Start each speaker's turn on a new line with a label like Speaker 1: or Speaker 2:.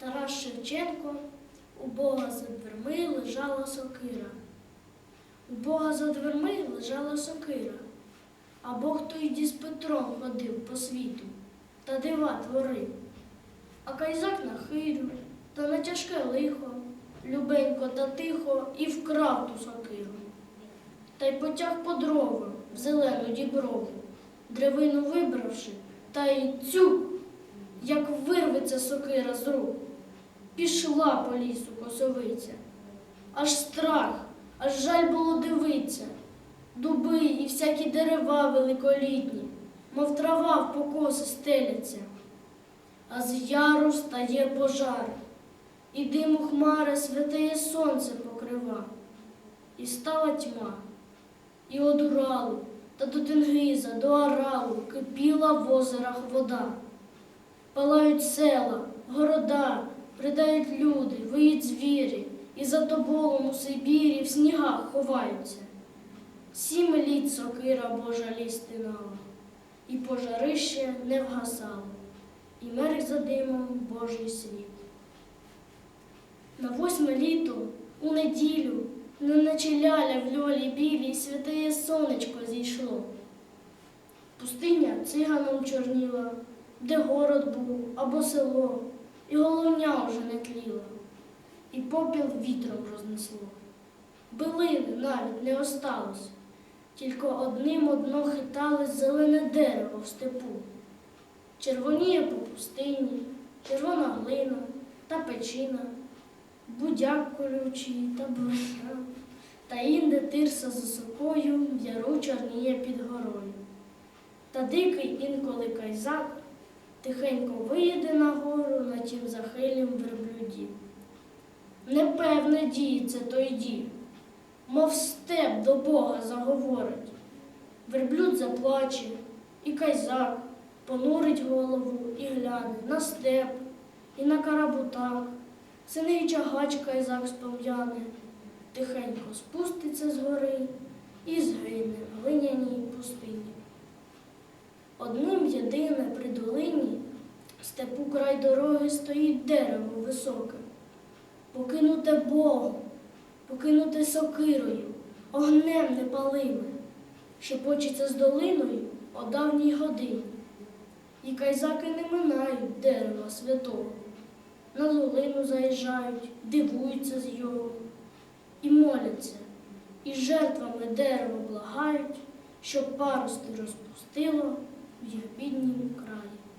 Speaker 1: Тарас Шевченко, у Бога за дверми лежала сокира. У Бога за дверми лежала сокира, а Бог тоді з Петром ходив по світу та дива творив. А кайзак на хирю та на тяжке лихо, любенько та тихо і вкрав ту сокиру. Та й потяг по дрова в зелену діброву, древину вибравши, та й цю, як вирветься сокира з рук. Пішла по лісу косовиця. Аж страх, аж жаль було дивиться. Дуби і всякі дерева великолітні, мов трава в покоси стеляться. А з яру стає пожар, і диму хмари святеє сонце покрива. І стала тьма, і од Уралу та до Тенгиза, до Аралу кипіла в озерах вода. Палають села, города, придають люди, виють звірі, і за тоболом у Сибірі в снігах ховаються. Сім літ сокира Божа ліс тинала, і пожарище не вгасало, і мерк за димом Божий світ. На восьме літо, у неділю, неначе ляля в льолі білій, святеє сонечко зійшло. Пустиня циганом чорніла, де город був або село, і головня вже не тліла, і попіл вітром рознесло. Билини навіть не осталось, тільки одним одно хиталось зелене дерево в степу. Червоніє по пустині, червона глина та печина, будяк колючий та блища, та інде тирса за сокою яру чорніє під горою. Та дикий інколи кайзак тихенько виїде на гору на тім захилім верблюді. Непевне діється той дів, мов степ до Бога заговорить. Верблюд заплаче, і кайзак понурить голову і гляне на степ, і на карабутак. Синий чагач кайзак спом'яне, тихенько спуститься з гори і згине в глиняній пустині. Одним єдине при долині степу край дороги стоїть дерево високе, покинуте Богом, покинуте сокирою, огнем непалиме, що почиться з долиною о давній годині. І кайзаки не минають дерева святого, на долину заїжджають, дивуються з його, і моляться, і жертвами дерево благають, щоб парости розпустило в їх біднім краї.